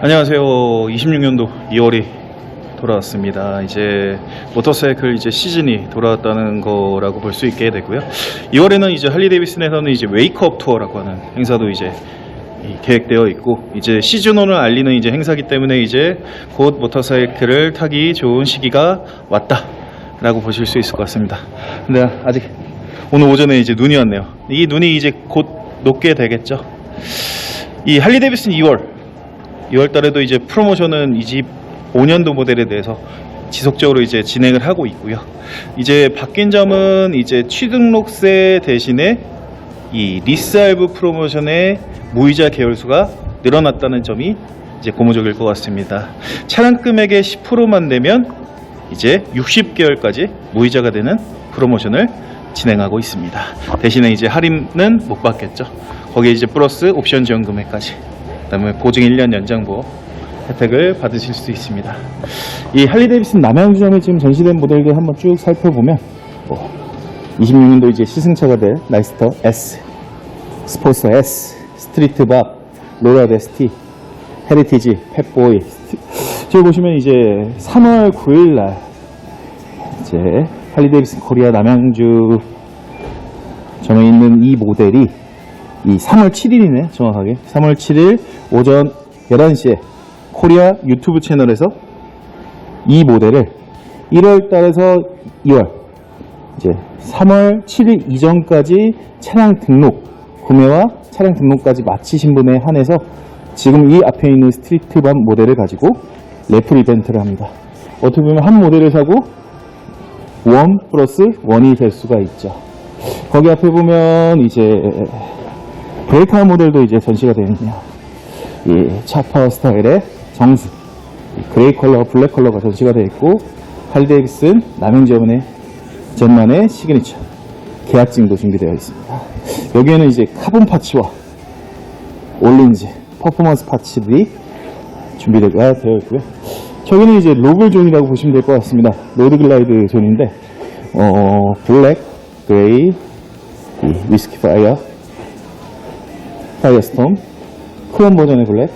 안녕하세요. 26년도 2월이 돌아왔습니다. 이제 모터사이클 이제 시즌이 돌아왔다는 거라고 볼 수 있게 되고요. 2월에는 이제 할리 데이비슨에서는 이제 웨이크업 투어라고 하는 행사도 이제 이 계획되어 있고 이제 시즌1을 알리는 이제 행사기 때문에 이제 곧 모터사이클을 타기 좋은 시기가 왔다라고 보실 수 있을 것 같습니다. 근데 아직 오늘 오전에 이제 눈이 왔네요. 이 눈이 이제 곧 녹게 되겠죠. 이 할리 데이비슨 2월 2월 달에도 이제 프로모션은 이집 5년도 모델에 대해서 지속적으로 이제 진행을 하고 있고요. 이제 바뀐 점은 이제 취등록세 대신에 이 리스알브 프로모션의 무이자 계열수가 늘어났다는 점이 이제 고무적일 것 같습니다. 차량 금액의 10%만 내면 이제 60개월까지 무이자가 되는 프로모션을 진행하고 있습니다. 대신에 이제 할인은 못 받겠죠. 거기에 이제 플러스 옵션 지원 금액까지, 그다음에 보증 1년 연장 보험 혜택을 받으실 수 있습니다. 이 할리 데이비슨 남양주점에 지금 전시된 모델들 한번 쭉 살펴보면 뭐 26년도 이제 시승차가 될 라이스터 S, 스포츠 S, 스트리트 밥, 로라드 ST, 헤리티지, 펫보이. 저기 보시면 이제 3월 9일 날 이제 할리 데이비슨 코리아 남양주 점에 있는 이 모델이 이 3월 7일이네 정확하게 3월 7일 오전 11시에 코리아 유튜브 채널에서 이 모델을 1월 달에서 2월 이제 3월 7일 이전까지 차량 등록 구매와 차량 등록까지 마치신 분에 한해서 지금 이 앞에 있는 스트리트밤 모델을 가지고 래플 이벤트를 합니다. 어떻게 보면 한 모델을 사고 원 플러스 원이 될 수가 있죠. 거기 앞에 보면 이제 브레이크아웃 모델도 이제 전시가 있네요. 이 차퍼 스타일의 정수, 이 그레이 컬러, 블랙 컬러가 전시가 되어 있고 할데이비슨 남영지원의 젠만의 시그니처 계약증도 준비되어 있습니다. 여기에는 이제 카본 파츠와 올린지 퍼포먼스 파츠들이 준비가 되어 있고요. 저기는 이제 로글 존이라고 보시면 될 것 같습니다. 로드 글라이드 존인데 어, 블랙, 그레이, 이 위스키 파이어, 파이어스톰, 크롬 버전의 블랙,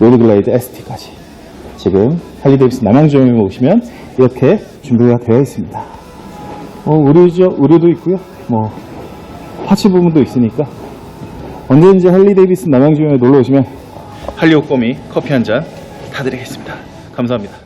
로드 글라이드 ST까지 지금 할리 데이비스 남양주점에 오시면 이렇게 준비가 되어 있습니다. 어, 의류죠, 의류도 있고요. 뭐 파츠 부분도 있으니까 언제든지 할리 데이비스 남양주점에 놀러 오시면 할리 옷꼬미 커피 한잔 타드리겠습니다. 감사합니다.